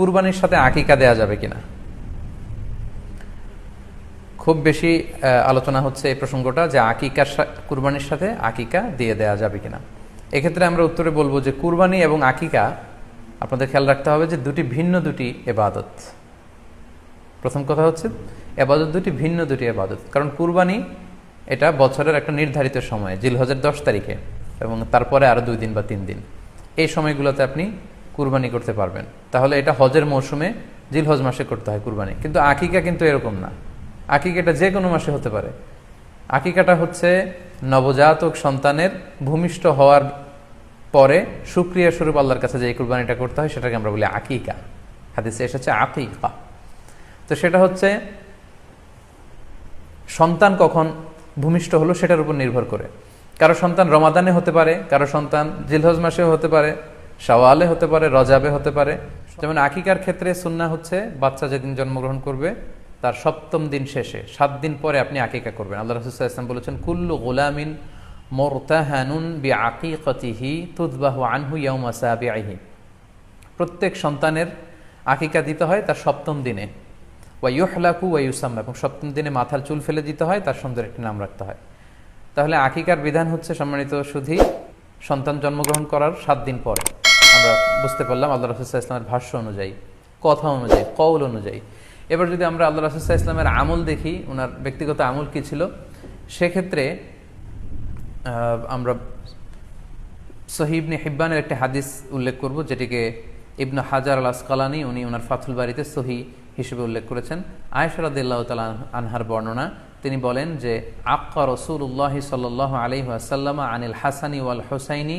কুরবানির সাথে আকিকা দেয়া যাবে কিনা? খুব বেশি আলোচনা হচ্ছে এই প্রসঙ্গটা যে আকিকার কুরবানির সাথে আকিকা দিয়ে দেয়া যাবে কিনা। এক্ষেত্রে আমরা উত্তরে বলব যে কুরবানি এবং আকিকা আপনাদের খেয়াল রাখতে হবে যে দুটি ভিন্ন দুটি এবাদত। প্রথম কথা হচ্ছে, এবাদত দুটি ভিন্ন দুটি এবাদত। কারণ কুরবানি এটা বছরের একটা নির্ধারিত সময়, জিলহজের দশ তারিখে এবং তারপরে আরও দুই দিন বা তিন দিন। এই সময়গুলোতে আপনি কুরবানি করতে পারবেন। তাহলে এটা হজের মৌসুমে জিলহজ মাসে করতে হয় কুরবানি। কিন্তু আকিকা কিন্তু এরকম না। আকিকাটা যে কোনো মাসে হতে পারে। আকিকাটা হচ্ছে নবজাতক সন্তানের ভূমিষ্ঠ হওয়ার পরে সুক্রিয়া স্বরূপ আল্লাহর কাছে যে কুরবানিটা করতে হয়, সেটাকে আমরা বলি আকিকা। হাদিসে এসেছে আকিকা। তো সেটা হচ্ছে সন্তান কখন ভূমিষ্ঠ হলো সেটার উপর নির্ভর করে। কারও সন্তান রমাদানে হতে পারে, কারও সন্তান জিলহজ মাসেও হতে পারে শাওয়ালে হতে পারে, রজাবে হতে পারে। যেমন আকিকার ক্ষেত্রে সুন্না হচ্ছে, বাচ্চা যেদিন জন্মগ্রহণ করবে, তার সপ্তম দিন শেষে, সাত দিন পরে আপনি আকিকা করবেন। আল্লাহ রসুল্লাহ ইসলাম বলেছেন, কুল্লু গোলামিন মোরতাহানুন বি আকিকতিহি তুদবাহু আনহু ইয়াউমা সাবিআহি প্রত্যেক সন্তানের আকিকা দিতে হয় তার সপ্তম দিনে। ওয়া ইউহলাকু ওয়া এবং সপ্তম দিনে মাথার চুল ফেলে দিতে হয়, তার সুন্দর একটি নাম রাখতে হয়। তাহলে আকিকার বিধান হচ্ছে সম্মানিত শুধু সন্তান জন্মগ্রহণ করার সাত দিন পরে। আমরা বুঝতে পারলাম আল্লাহ রসুল্লাহ ইসলামের ভাষ্য অনুযায়ী, কথা অনুযায়ী, কৌল অনুযায়ী। এবার যদি আমরা আল্লাহ রসুল্লাহ ইসলামের আমল দেখি ওনার ব্যক্তিগত আমল কী ছিল, সেক্ষেত্রে আমরা সহিবনে হিব্বানের একটি হাদিস উল্লেখ করব, যেটিকে ইবনু হাজার আল আসকালানি উনি ওনার ফাথুল বাড়িতে সহি হিসেবে উল্লেখ করেছেন। আয়সরাদিল্লাহ তালা আনহার বর্ণনা, তিনি বলেন যে, আক্কা রসুল্লাহ সাল আলি আসাল্লামা আনিল হাসানি ওয়াল হোসাইনি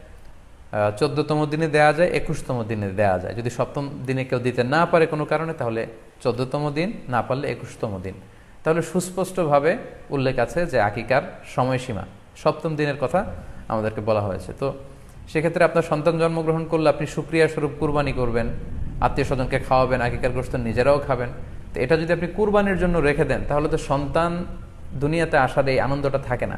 চোদ্দতম দিনে দেয়া যায়, একুশতম দিনে দেয়া যায়। যদি সপ্তম দিনে কেউ দিতে না পারে কোনো কারণে, তাহলে চোদ্দতম দিন না পারলে একুশতম দিন। তাহলে সুস্পষ্টভাবে উল্লেখ আছে যে আকিকার সময়সীমা। সপ্তম দিনের কথা আমাদেরকে বলা হয়েছে। তো সেক্ষেত্রে আপনার সন্তান জন্মগ্রহণ করলে আপনি সুক্রিয়া স্বরূপ কুরবানি করবেন, আত্মীয় স্বজনকে খাওয়াবেন, আকিকার গোস্ত নিজেরাও খাবেন। তো এটা যদি আপনি কুরবানির জন্য রেখে দেন, তাহলে তো সন্তান দুনিয়াতে আসার এই আনন্দটা থাকে না।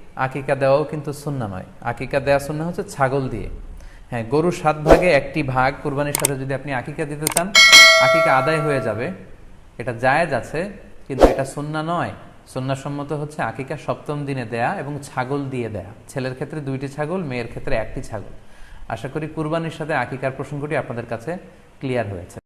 আকিকা দেওয়াও কিন্তু সুন্না নয়। আকিকা দেওয়া সুন্না হচ্ছে ছাগল দিয়ে। হ্যাঁ গরু সাত ভাগে একটি ভাগ, কুরবানির সাথে যদি আপনি আকিকা দিতে চান, আকিকা আদায় হয়ে যাবে। এটা জায়েজ আছে, কিন্তু এটা সুন্না নয়। সুন্নাসম্মত হচ্ছে আকিকা সপ্তম দিনে দেয়া এবং ছাগল দিয়ে দেয়া। ছেলের ক্ষেত্রে দুইটি ছাগল, মেয়ের ক্ষেত্রে একটি ছাগল। আশা করি কুরবানির সাথে আকিকার প্রসঙ্গটি আপনাদের কাছে ক্লিয়ার হয়েছে।